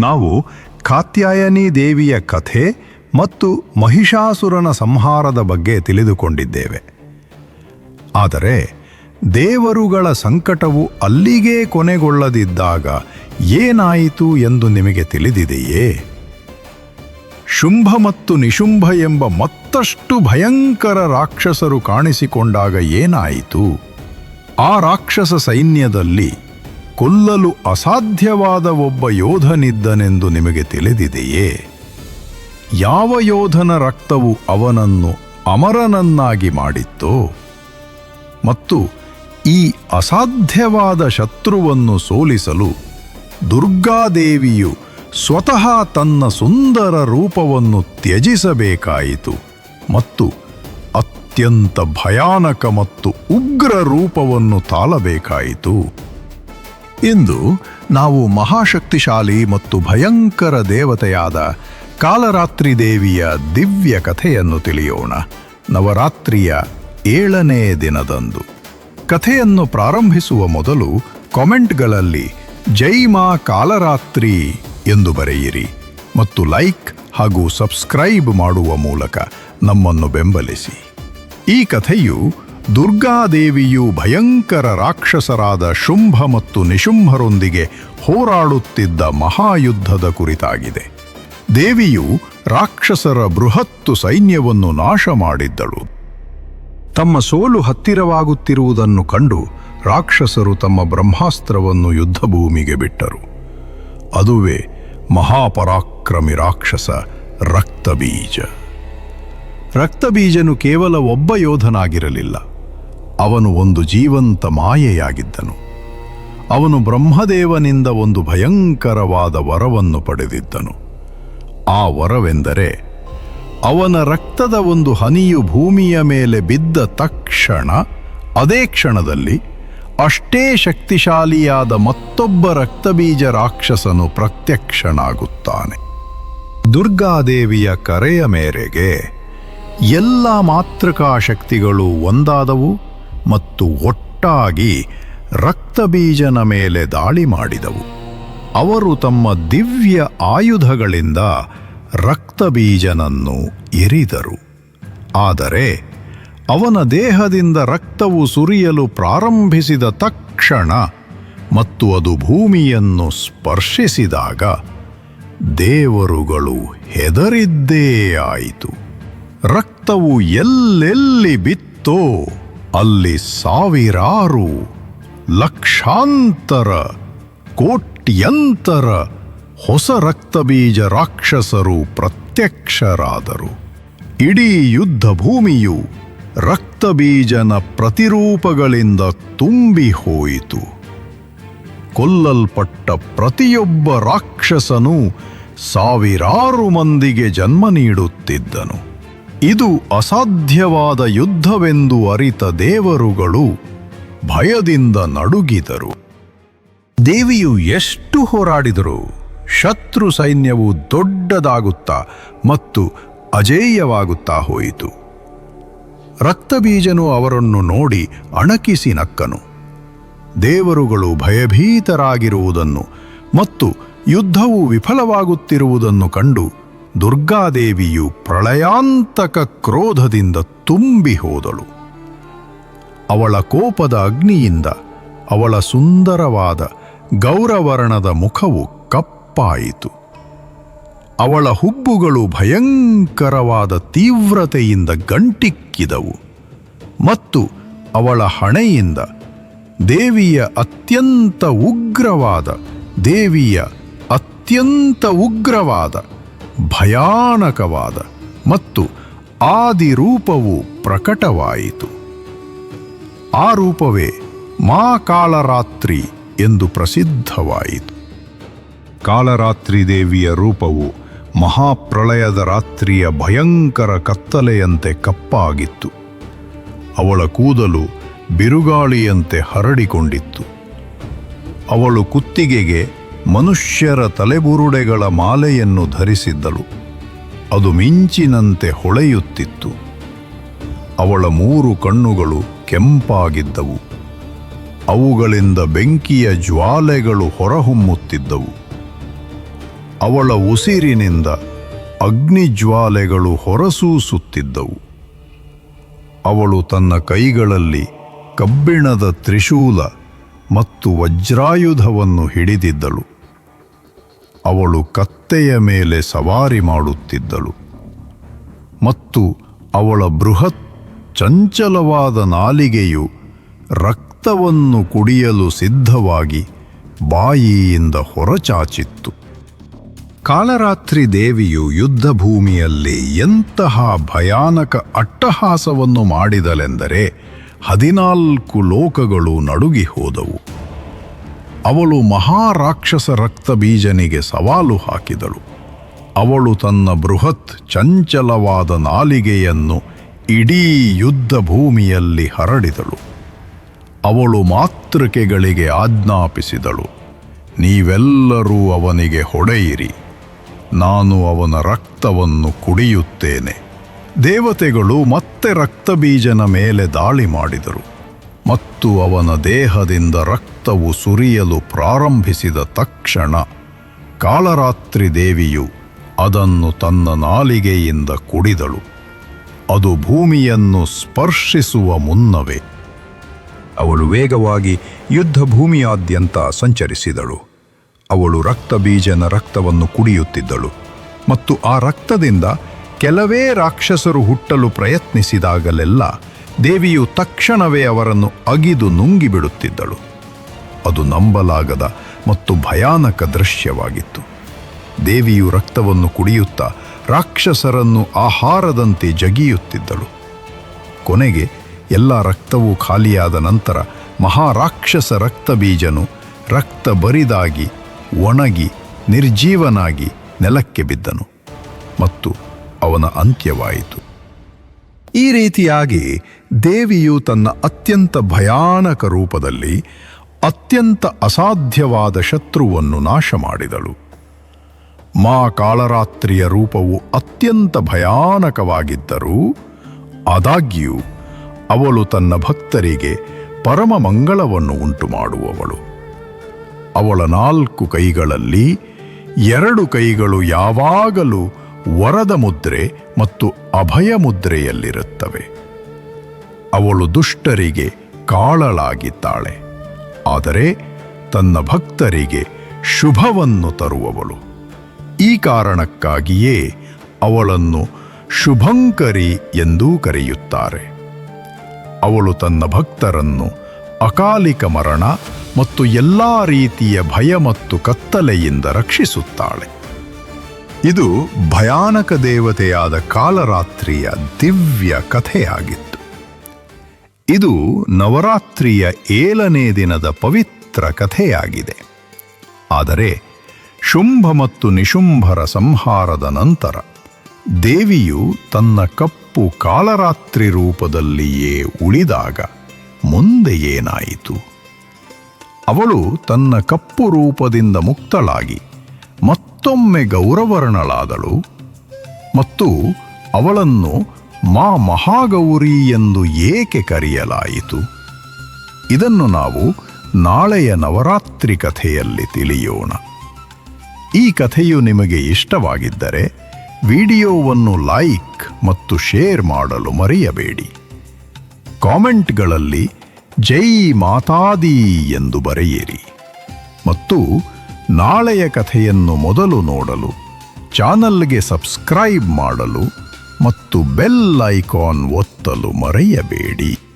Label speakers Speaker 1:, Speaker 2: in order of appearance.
Speaker 1: ನಾವು ಕಾತ್ಯಾಯನಿ ದೇವಿಯ ಕಥೆ ಮತ್ತು ಮಹಿಷಾಸುರನ ಸಂಹಾರದ ಬಗ್ಗೆ ತಿಳಿದುಕೊಂಡಿದ್ದೇವೆ. ಆದರೆ ದೇವರುಗಳ ಸಂಕಟವು ಅಲ್ಲಿಗೇ ಕೊನೆಗೊಳ್ಳದಿದ್ದಾಗ ಏನಾಯಿತು ಎಂದು ನಿಮಗೆ ತಿಳಿದಿದೆಯೇ? ಶುಂಭ ಮತ್ತು ನಿಶುಂಭ ಎಂಬ ಮತ್ತಷ್ಟು ಭಯಂಕರ ರಾಕ್ಷಸರು ಕಾಣಿಸಿಕೊಂಡಾಗ ಏನಾಯಿತು? ಆ ರಾಕ್ಷಸ ಸೈನ್ಯದಲ್ಲಿ ಕೊಲ್ಲಲು ಅಸಾಧ್ಯವಾದ ಒಬ್ಬ ಯೋಧನಿದ್ದನೆಂದು ನಿಮಗೆ ತಿಳಿದಿದೆಯೇ? ಯಾವ ಯೋಧನ ರಕ್ತವು ಅವನನ್ನು ಅಮರನನ್ನಾಗಿ ಮಾಡಿತ್ತು? ಮತ್ತು ಈ ಅಸಾಧ್ಯವಾದ ಶತ್ರುವನ್ನು ಸೋಲಿಸಲು ದುರ್ಗಾದೇವಿಯು ಸ್ವತಃ ತನ್ನ ಸುಂದರ ರೂಪವನ್ನು ತ್ಯಜಿಸಬೇಕಾಯಿತು ಮತ್ತು ಅತ್ಯಂತ ಭಯಾನಕ ಮತ್ತು ಉಗ್ರ ರೂಪವನ್ನು ತಾಳಬೇಕಾಯಿತು. ಇಂದು ನಾವು ಮಹಾಶಕ್ತಿಶಾಲಿ ಮತ್ತು ಭಯಂಕರ ದೇವತೆಯಾದ ಕಾಲರಾತ್ರಿ ದೇವಿಯ ದಿವ್ಯ ಕಥೆಯನ್ನು ತಿಳಿಯೋಣ. ನವರಾತ್ರಿಯ ಏಳನೇ ದಿನದಂದು. ಕಥೆಯನ್ನು ಪ್ರಾರಂಭಿಸುವ ಮೊದಲು ಕಾಮೆಂಟ್ಗಳಲ್ಲಿ ಜೈ ಮಾ ಕಾಲರಾತ್ರಿ ಎಂದು ಬರೆಯಿರಿ ಮತ್ತು ಲೈಕ್ ಹಾಗೂ ಸಬ್ಸ್ಕ್ರೈಬ್ ಮಾಡುವ ಮೂಲಕ ನಮ್ಮನ್ನು ಬೆಂಬಲಿಸಿ. ಈ ಕಥೆಯು ದುರ್ಗಾದೇವಿಯು ಭಯಂಕರ ರಾಕ್ಷಸರಾದ ಶುಂಭ ಮತ್ತು ನಿಶುಂಭರೊಂದಿಗೆ ಹೋರಾಡುತ್ತಿದ್ದ ಮಹಾಯುದ್ಧದ ಕುರಿತಾಗಿದೆ. ದೇವಿಯು ರಾಕ್ಷಸರ ಬೃಹತ್ತು ಸೈನ್ಯವನ್ನು ನಾಶ ಮಾಡಿದ್ದಳು. ತಮ್ಮ ಸೋಲು ಹತ್ತಿರವಾಗುತ್ತಿರುವುದನ್ನು ಕಂಡು ರಾಕ್ಷಸರು ತಮ್ಮ ಬ್ರಹ್ಮಾಸ್ತ್ರವನ್ನು ಯುದ್ಧಭೂಮಿಗೆ ಬಿಟ್ಟರು. ಅದುವೇ ಮಹಾಪರಾಕ್ರಮಿ ರಾಕ್ಷಸ ರಕ್ತಬೀಜ. ರಕ್ತಬೀಜನು ಕೇವಲ ಒಬ್ಬ ಯೋಧನಾಗಿರಲಿಲ್ಲ. ಅವನು ಒಂದು ಜೀವಂತ ಮಾಯೆಯಾಗಿದ್ದನು. ಅವನು ಬ್ರಹ್ಮದೇವನಿಂದ ಒಂದು ಭಯಂಕರವಾದ ವರವನ್ನು ಪಡೆದಿದ್ದನು. ಆ ವರವೆಂದರೆ ಅವನ ರಕ್ತದ ಒಂದು ಹನಿಯು ಭೂಮಿಯ ಮೇಲೆ ಬಿದ್ದ ತಕ್ಷಣ, ಅದೇ ಕ್ಷಣದಲ್ಲಿ ಅಷ್ಟೇ ಶಕ್ತಿಶಾಲಿಯಾದ ಮತ್ತೊಬ್ಬ ರಕ್ತಬೀಜ ರಾಕ್ಷಸನು ಪ್ರತ್ಯಕ್ಷನಾಗುತ್ತಾನೆ. ದುರ್ಗಾದೇವಿಯ ಕರೆಯ ಮೇರೆಗೆ ಎಲ್ಲ ಮಾತೃಕಾ ಶಕ್ತಿಗಳು ಒಂದಾದವು. ಮತ್ತು ಒಟ್ಟಾಗಿ ರಕ್ತಬೀಜನ ಮೇಲೆ ದಾಳಿ ಮಾಡಿದವು. ಅವರು ತಮ್ಮ ದಿವ್ಯ ಆಯುಧಗಳಿಂದ ರಕ್ತಬೀಜನನ್ನು ಎರಿದರು ಆದರೆ ಅವನ ದೇಹದಿಂದ ರಕ್ತವು ಸುರಿಯಲು ಪ್ರಾರಂಭಿಸಿದ ತಕ್ಷಣ ಮತ್ತು ಅದು ಭೂಮಿಯನ್ನು ಸ್ಪರ್ಶಿಸಿದಾಗ ದೇವರುಗಳು ಹೆದರಿದ್ದೇ ಆಯಿತು. ರಕ್ತವು ಎಲ್ಲೆಲ್ಲಿ ಬಿತ್ತೋ ಅಲ್ಲಿ ಸಾವಿರಾರು ಲಕ್ಷಾಂತರ ಕೋಟ್ಯಂತರ ಹೊಸ ರಕ್ತಬೀಜ ರಾಕ್ಷಸರು ಪ್ರತ್ಯಕ್ಷರಾದರು. ಇಡೀ ಯುದ್ಧ ಭೂಮಿಯು ರಕ್ತಬೀಜನ ಪ್ರತಿರೂಪಗಳಿಂದ ತುಂಬಿ ಹೋಯಿತು. ಕೊಲ್ಲಲ್ಪಟ್ಟ ಪ್ರತಿಯೊಬ್ಬ ರಾಕ್ಷಸನೂ ಸಾವಿರಾರು ಮಂದಿಗೆ ಜನ್ಮ ನೀಡುತ್ತಿದ್ದನು. ಇದು ಅಸಾಧ್ಯವಾದ ಯುದ್ಧವೆಂದು ಅರಿತ ದೇವರುಗಳು ಭಯದಿಂದ ನಡುಗಿದರು. ದೇವಿಯು ಎಷ್ಟು ಹೋರಾಡಿದರು ಶತ್ರು ಸೈನ್ಯವು ದೊಡ್ಡದಾಗುತ್ತಾ ಮತ್ತು ಅಜೇಯವಾಗುತ್ತಾ ಹೋಯಿತು. ರಕ್ತಬೀಜನು ಅವರನ್ನು ನೋಡಿ ಅಣಕಿಸಿ ನಕ್ಕನು. ದೇವರುಗಳು ಭಯಭೀತರಾಗಿರುವುದನ್ನು ಮತ್ತು ಯುದ್ಧವು ವಿಫಲವಾಗುತ್ತಿರುವುದನ್ನು ಕಂಡು ದುರ್ಗಾದೇವಿಯು ಪ್ರಳಯಾಂತಕ ಕ್ರೋಧದಿಂದ ತುಂಬಿ ಹೋದಳು. ಅವಳ ಕೋಪದ ಅಗ್ನಿಯಿಂದ ಅವಳ ಸುಂದರವಾದ ಗೌರವರ್ಣದ ಮುಖವು ಕಪ್ಪಾಯಿತು. ಅವಳ ಹುಬ್ಬುಗಳು ಭಯಂಕರವಾದ ತೀವ್ರತೆಯಿಂದ ಗಂಟಿಕ್ಕಿದವು ಮತ್ತು ಅವಳ ಹಣೆಯಿಂದ ದೇವಿಯ ಅತ್ಯಂತ ಉಗ್ರವಾದ ದೇವಿಯ ಅತ್ಯಂತ ಉಗ್ರವಾದ ಭಯಾನಕವಾದ ಮತ್ತು ಆದಿರೂಪವು ಪ್ರಕಟವಾಯಿತು. ಆ ರೂಪವೇ ಮಾ ಕಾಳರಾತ್ರಿ ಎಂದು ಪ್ರಸಿದ್ಧವಾಯಿತು. ಕಾಳರಾತ್ರಿ ದೇವಿಯ ರೂಪವು ಮಹಾಪ್ರಳಯದ ರಾತ್ರಿಯ ಭಯಂಕರ ಕತ್ತಲೆಯಂತೆ ಕಪ್ಪಾಗಿತ್ತು. ಅವಳ ಕೂದಲು ಬಿರುಗಾಳಿಯಂತೆ ಹರಡಿಕೊಂಡಿತ್ತು. ಅವಳು ಕುತ್ತಿಗೆಗೆ ಮನುಷ್ಯರ ತಲೆಬುರುಡೆಗಳ ಮಾಲೆಯನ್ನು ಧರಿಸಿದ್ದಳು. ಅದು ಮಿಂಚಿನಂತೆ ಹೊಳೆಯುತ್ತಿತ್ತು. ಅವಳ ಮೂರು ಕಣ್ಣುಗಳು ಕೆಂಪಾಗಿದ್ದವು. ಅವುಗಳಿಂದ ಬೆಂಕಿಯ ಜ್ವಾಲೆಗಳು ಹೊರಹೊಮ್ಮುತ್ತಿದ್ದವು. ಅವಳ ಉಸಿರಿನಿಂದ ಅಗ್ನಿಜ್ವಾಲೆಗಳು ಹೊರಸೂಸುತ್ತಿದ್ದವು. ಅವಳು ತನ್ನ ಕೈಗಳಲ್ಲಿ ಕಬ್ಬಿಣದ ತ್ರಿಶೂಲ ಮತ್ತು ವಜ್ರಾಯುಧವನ್ನು ಹಿಡಿದಿದ್ದಳು. ಅವಳು ಕತ್ತೆಯ ಮೇಲೆ ಸವಾರಿ ಮಾಡುತ್ತಿದ್ದಳು. ಮತ್ತು ಅವಳ ಬೃಹತ್ ಚಂಚಲವಾದ ನಾಲಿಗೆಯು ರಕ್ತವನ್ನು ಕುಡಿಯಲು ಸಿದ್ಧವಾಗಿ ಬಾಯಿಯಿಂದ ಹೊರಚಾಚಿತ್ತು. ಕಾಳರಾತ್ರಿ ದೇವಿಯು ಯುದ್ಧ ಭೂಮಿಯಲ್ಲಿ ಎಂತಹ ಭಯಾನಕ ಅಟ್ಟಹಾಸವನ್ನು ಮಾಡಿದಳೆಂದರೆ ಹದಿನಾಲ್ಕು ಲೋಕಗಳು ನಡುಗಿ ಹೋದವು. ಅವಳು ಮಹಾರಾಕ್ಷಸ ರಕ್ತಬೀಜನಿಗೆ ಸವಾಲು ಹಾಕಿದಳು. ಅವಳು ತನ್ನ ಬೃಹತ್ ಚಂಚಲವಾದ ನಾಲಿಗೆಯನ್ನು ಇಡೀ ಯುದ್ಧ ಭೂಮಿಯಲ್ಲಿ ಹರಡಿದಳು. ಅವಳು ಮಾತೃಕೆಗಳಿಗೆ ಆಜ್ಞಾಪಿಸಿದಳು. ನೀವೆಲ್ಲರೂ ಅವನಿಗೆ ಹೊಡೆಯಿರಿ. ನಾನು ಅವನ ರಕ್ತವನ್ನು ಕುಡಿಯುತ್ತೇನೆ. ದೇವತೆಗಳು ಮತ್ತೆ ರಕ್ತಬೀಜನ ಮೇಲೆ ದಾಳಿ ಮಾಡಿದರು. ಮತ್ತು ಅವನ ದೇಹದಿಂದ ರಕ್ತವು ಸುರಿಯಲು ಪ್ರಾರಂಭಿಸಿದ ತಕ್ಷಣ ಕಾಳರಾತ್ರಿ ದೇವಿಯು ಅದನ್ನು ತನ್ನ ನಾಲಿಗೆಯಿಂದ ಕುಡಿದಳು. ಅದು ಭೂಮಿಯನ್ನು ಸ್ಪರ್ಶಿಸುವ ಮುನ್ನವೇ ಅವಳು ವೇಗವಾಗಿ ಯುದ್ಧ ಭೂಮಿಯಾದ್ಯಂತ ಸಂಚರಿಸಿದಳು. ಅವಳು ರಕ್ತಬೀಜನ ರಕ್ತವನ್ನು ಕುಡಿಯುತ್ತಿದ್ದಳು ಮತ್ತು ಆ ರಕ್ತದಿಂದ ಕೆಲವೇ ರಾಕ್ಷಸರು ಹುಟ್ಟಲು ಪ್ರಯತ್ನಿಸಿದಾಗಲೆಲ್ಲ ದೇವಿಯು ತಕ್ಷಣವೇ ಅವರನ್ನು ಅಗಿದು ನುಂಗಿಬಿಡುತ್ತಿದ್ದಳು. ಅದು ನಂಬಲಾಗದ ಮತ್ತು ಭಯಾನಕ ದೃಶ್ಯವಾಗಿತ್ತು. ದೇವಿಯು ರಕ್ತವನ್ನು ಕುಡಿಯುತ್ತಾ ರಾಕ್ಷಸರನ್ನು ಆಹಾರದಂತೆ ಜಗಿಯುತ್ತಿದ್ದಳು. ಕೊನೆಗೆ ಎಲ್ಲ ರಕ್ತವೂ ಖಾಲಿಯಾದ ನಂತರ ಮಹಾರಾಕ್ಷಸ ರಕ್ತಬೀಜನು ರಕ್ತ ಬರಿದಾಗಿ, ಒಣಗಿ, ನಿರ್ಜೀವನಾಗಿ ನೆಲಕ್ಕೆ ಬಿದ್ದನು ಮತ್ತು ಅವನ ಅಂತ್ಯವಾಯಿತು. ಈ ರೀತಿಯಾಗಿ ದೇವಿಯು ತನ್ನ ಅತ್ಯಂತ ಭಯಾನಕ ರೂಪದಲ್ಲಿ ಅತ್ಯಂತ ಅಸಾಧ್ಯವಾದ ಶತ್ರುವನ್ನು ನಾಶ ಮಾಡಿದಳು ಮಾ ಕಾಳರಾತ್ರಿಯ ರೂಪವು ಅತ್ಯಂತ ಭಯಾನಕವಾಗಿದ್ದರೂ ಆದಾಗ್ಯೂ ಅವಳು ತನ್ನ ಭಕ್ತರಿಗೆ ಪರಮ ಮಂಗಳವನ್ನು ಉಂಟು ಮಾಡುವವಳು ಅವಳ ನಾಲ್ಕು ಕೈಗಳಲ್ಲಿ ಎರಡು ಕೈಗಳು ಯಾವಾಗಲೂ ವರದ ಮುದ್ರೆ ಮತ್ತು ಅಭಯ ಮುದ್ರೆಯಲ್ಲಿರುತ್ತವೆ. ಅವಳು ದುಷ್ಟರಿಗೆ ಕಾಳಳಾಗಿದ್ದಾಳೆ ಆದರೆ ತನ್ನ ಭಕ್ತರಿಗೆ ಶುಭವನ್ನು ತರುವವಳು. ಈ ಕಾರಣಕ್ಕಾಗಿಯೇ ಅವಳನ್ನು ಶುಭಂಕರಿ ಎಂದೂ ಕರೆಯುತ್ತಾರೆ. ಅವಳು ತನ್ನ ಭಕ್ತರನ್ನು ಅಕಾಲಿಕ ಮರಣ ಮತ್ತು ಎಲ್ಲಾ ರೀತಿಯ ಭಯ ಮತ್ತು ಕತ್ತಲೆಯಿಂದ ರಕ್ಷಿಸುತ್ತಾಳೆ. ಇದು ಭಯಾನಕ ದೇವತೆಯಾದ ಕಾಲರಾತ್ರಿಯ ದಿವ್ಯ ಕಥೆಯಾಗಿತ್ತು. ಇದು ನವರಾತ್ರಿಯ ಏಳನೇ ದಿನದ ಪವಿತ್ರ ಕಥೆಯಾಗಿದೆ. ಆದರೆ ಶುಂಭ ಮತ್ತು ನಿಶುಂಭರ ಸಂಹಾರದ ನಂತರ ದೇವಿಯು ತನ್ನ ಕಪ್ಪು ಕಾಲರಾತ್ರಿ ರೂಪದಲ್ಲಿಯೇ ಉಳಿದಾಗ ಮುಂದೆ ಏನಾಯಿತು? ಅವಳು ತನ್ನ ಕಪ್ಪು ರೂಪದಿಂದ ಮುಕ್ತಳಾಗಿ ಮತ್ತೊಮ್ಮೆ ಗೌರವರ್ಣಳಾದಳು ಮತ್ತು ಅವಳನ್ನು ಮಾ ಮಹಾಗೌರಿ ಎಂದು ಏಕೆ ಕರೆಯಲಾಯಿತು? ಇದನ್ನು ನಾವು ನಾಳೆಯ ನವರಾತ್ರಿ ಕಥೆಯಲ್ಲಿ ತಿಳಿಯೋಣ. ಈ ಕಥೆಯು ನಿಮಗೆ ಇಷ್ಟವಾಗಿದ್ದರೆ ವಿಡಿಯೋವನ್ನು ಲೈಕ್ ಮತ್ತು ಶೇರ್ ಮಾಡಲು ಮರೆಯಬೇಡಿ. ಕಾಮೆಂಟ್ಗಳಲ್ಲಿ ಜೈ ಮಾತಾದಿ ಎಂದು ಬರೆಯಿರಿ ಮತ್ತು ನಾಳೆಯ ಕಥೆಯನ್ನು ಮೊದಲು ನೋಡಲು ಚಾನಲ್ಗೆ ಸಬ್ಸ್ಕ್ರೈಬ್ ಮಾಡಲು ಮತ್ತು ಬೆಲ್ ಐಕಾನ್ ಒತ್ತಲು ಮರೆಯಬೇಡಿ.